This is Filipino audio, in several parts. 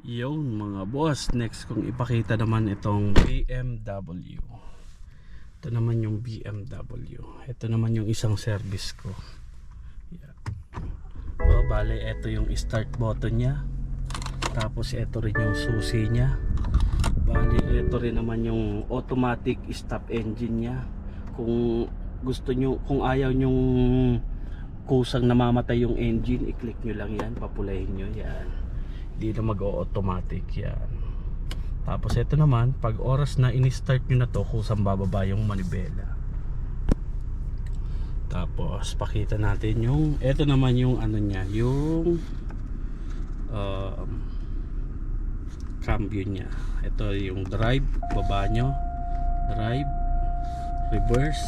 Yung mga boss, next kong ipakita naman itong BMW. Ito naman yung BMW. Ito naman yung isang service ko. Yeah. Oh, bale, ito yung start button niya. Tapos ito rin yung susi niya. Bale, ito rin naman yung automatic stop engine niya. Kung gusto nyo, kung ayaw nyong kusang namamatay yung engine, i-click nyo lang yan, papulahin nyo yan na mag-automatic yan. Tapos ito naman pag oras na in-start nyo na to kusang bababa yung manibela. Tapos pakita natin yung ito naman yung ano niya yung um, cambio niya. Ito yung drive baba nyo. Drive reverse.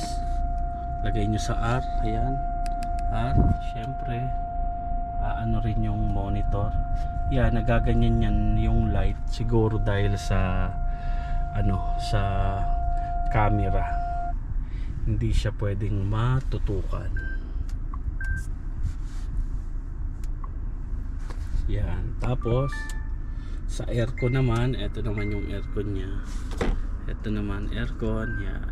Lagay nyo sa R ayan. R syempre ano rin yung monitor yan nagaganyan yan yung light siguro dahil sa ano sa camera. Hindi siya pwedeng matutukan. Yan. Tapos sa aircon naman ito naman yung aircon niya. Ito naman aircon yan.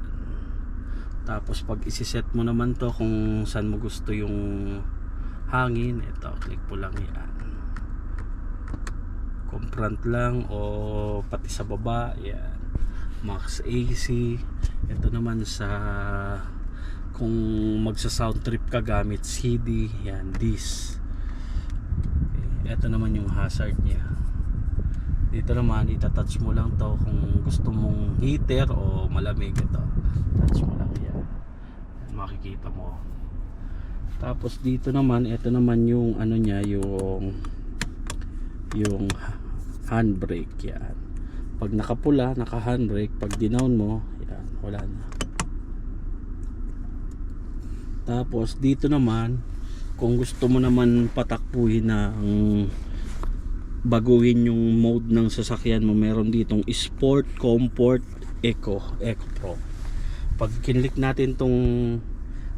Tapos pag isiset mo naman to kung saan mo gusto yung hangin ito click po lang yan front lang o pati sa baba yan. Max AC ito naman sa kung magsa sound trip ka gamit CD yan this ito naman yung hazard niya. Dito naman itatouch mo lang to kung gusto mong heater o malamig ito. Touch mo lang yan makikita mo. Tapos dito naman ito naman yung ano niya yung yung handbrake yan. Pag nakapula naka handbrake pag dinown mo yan wala na. Tapos dito naman kung gusto mo naman patakbuhin ng baguhin yung mode ng sasakyan mo meron ditong sport comfort eco eco pro. Pag kinlik natin tong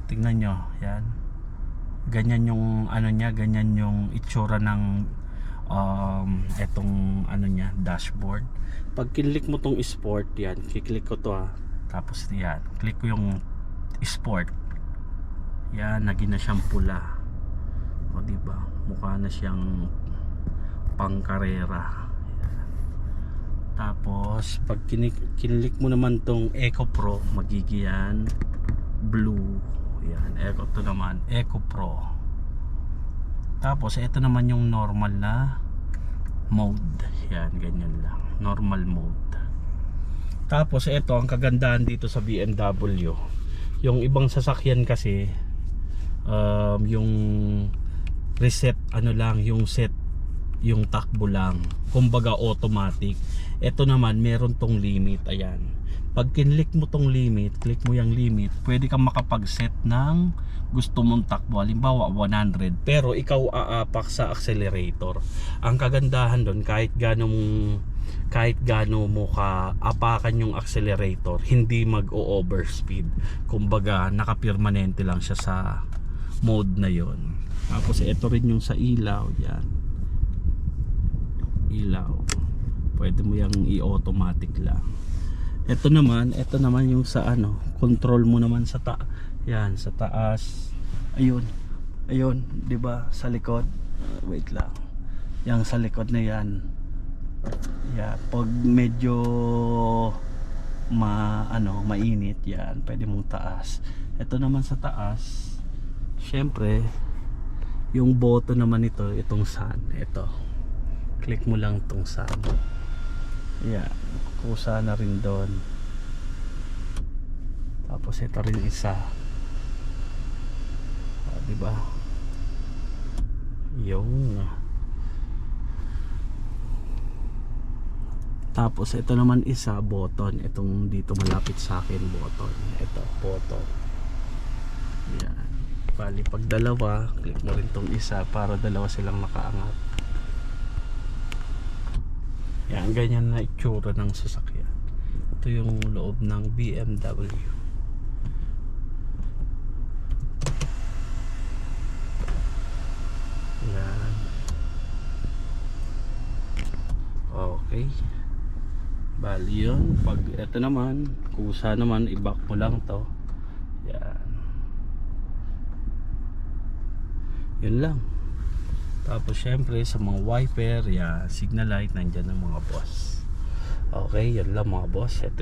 tingnan nyo yan. Ganyan yung ano niya ganyan yung itsura ng etong ano niya dashboard. Pag kinlik mo tong sport yan kiklik ko to ha tapos yan click ko yung sport. Yan naging na siyang pula. O diba mukha na siyang pangkarera. Tapos pag kinik kinlik mo naman tong Eco Pro magigiyan blue. Yan Eco to naman Eco Pro. Tapos ito naman yung normal na mode. Yan ganyan lang. Normal mode. Tapos ito ang kagandahan dito sa BMW yung ibang sasakyan kasi um, yung reset ano lang yung set yung takbo lang. Kumbaga automatic. Ito naman meron tong limit. Ayan pag kinlik mo tong limit click mo yung limit pwede kang makapag-set ng gusto mong takbo. Halimbawa 100 pero ikaw aapak sa accelerator. Ang kagandahan doon kahit ganong kahit gano mo ka apakan yung accelerator hindi mag overspeed kumbaga nakapirmanente lang siya sa mode na yon tapos ito rin yung sa ilaw yan. Ilaw. Pwede mo yung i-automatic lang ito naman ito naman yung sa ano control mo naman sa ta yan sa taas. Ayun ayun di ba sa likod. Uh, wait lang. Yang sa likod na yan. Yan pag medyo ma ano mainit yan pwede mong taas. Ito naman sa taas syempre yung button naman ito itong sun ito click mo lang itong sun yan kusa na rin doon. Tapos ito rin isa. Ah, di ba? Yung tapos ito naman isa button. Itong dito malapit sa akin button. Ito button. Yan. Bali pag dalawa click mo rin tong isa para dalawa silang nakaangat yan ganyan na itsura ng sasakyan ito yung loob ng BMW yan Okay. Bali yun. Pag ito naman, kusa naman, i-back mo lang to. Yan. Yun lang. Tapos syempre sa mga wiper, yan, signal light, nandyan ang mga boss. Okay, yun lang mga boss. Ito